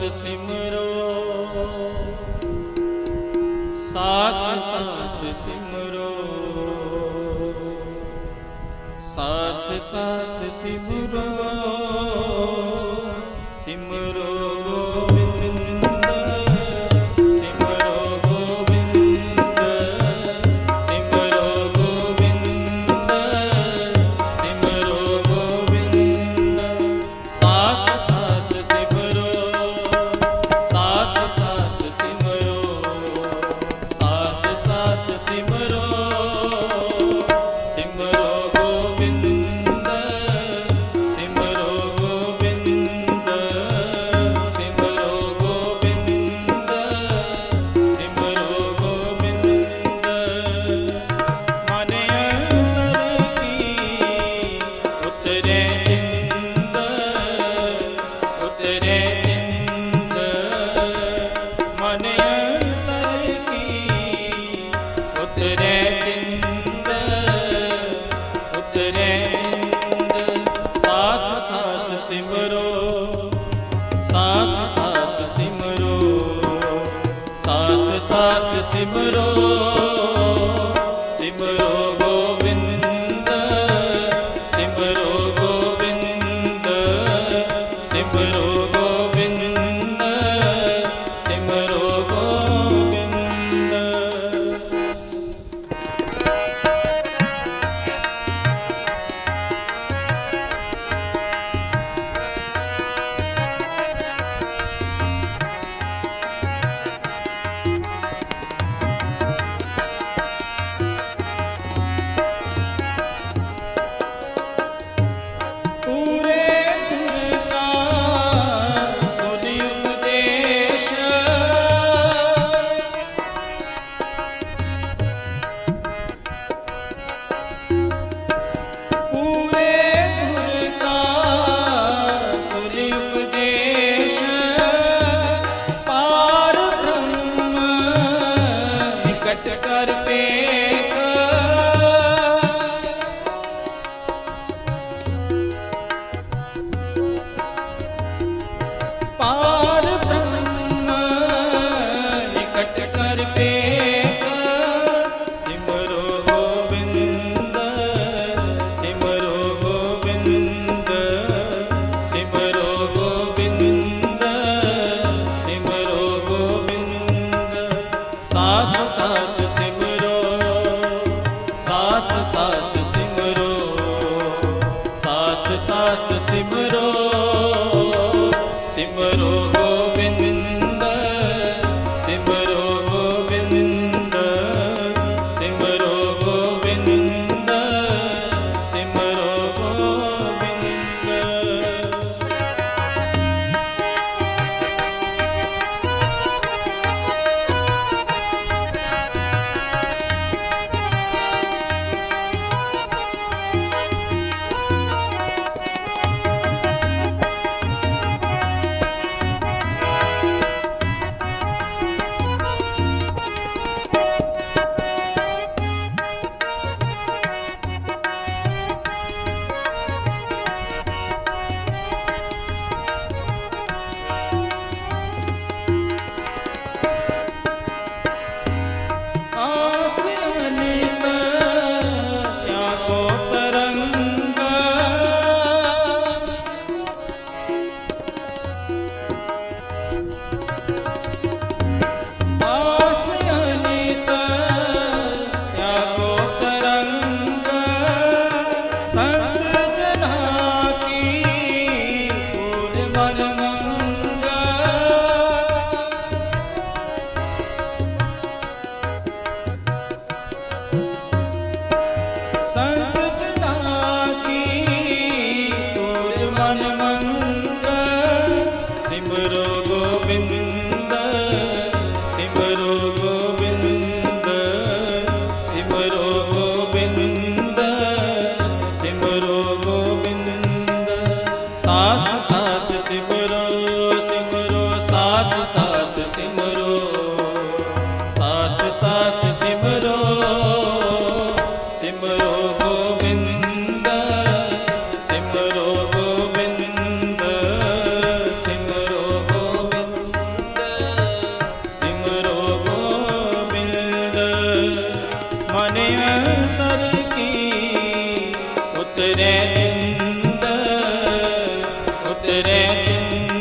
ਸਿਮਰੋ। ਸਾਸ ਸਾਸ ਸਿਮਰੋ। ਸਾਸ ਸਾਸ ਸਿਮਰੋ। ਸਾਸ ਸਾਸ ਸਿਮਰੋ ਸਾਸ ਸਾਸ ਸਿਮਰੋ ਸਾਸ ਸਾਸ ਸਿਮਰੋ। ਉਤਰੇ ਜਿੰਦ ਉਤਰੇ ਜਿੰਦ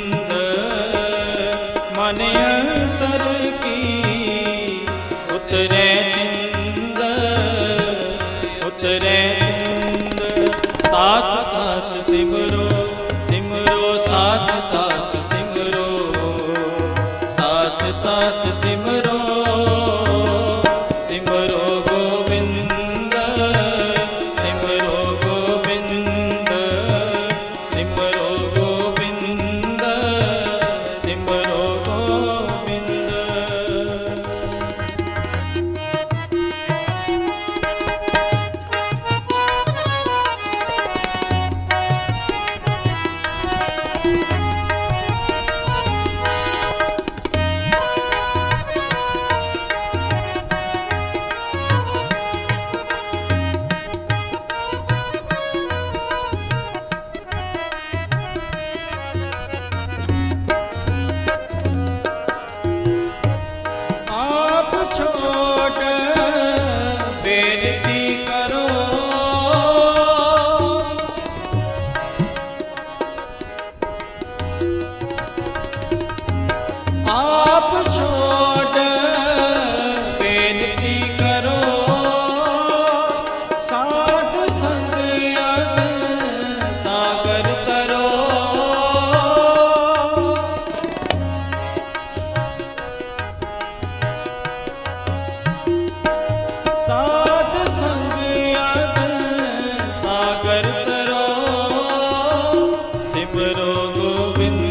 ਸਿਮਰੋ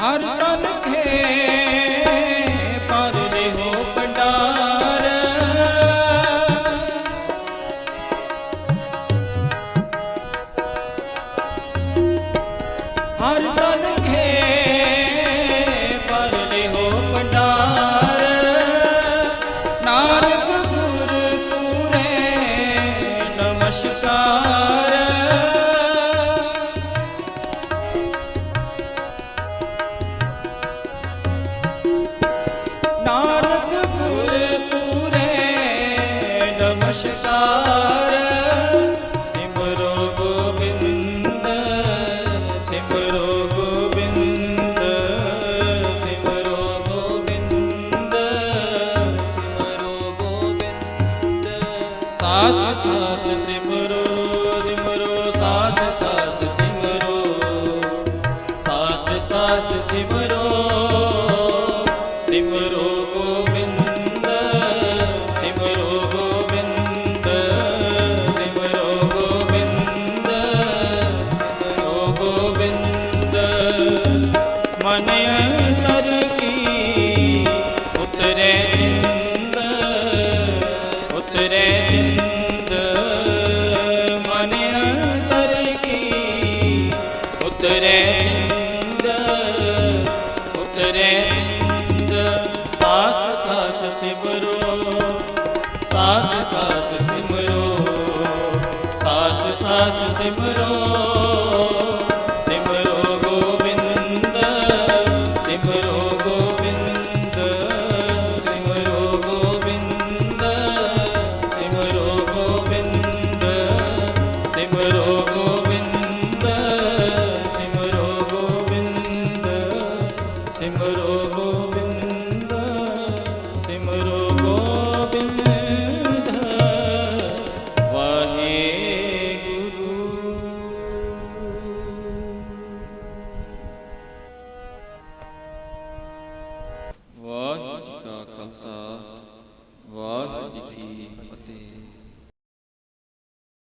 ਹਰ ਤਨ ਖੇ ਉਤਰੇ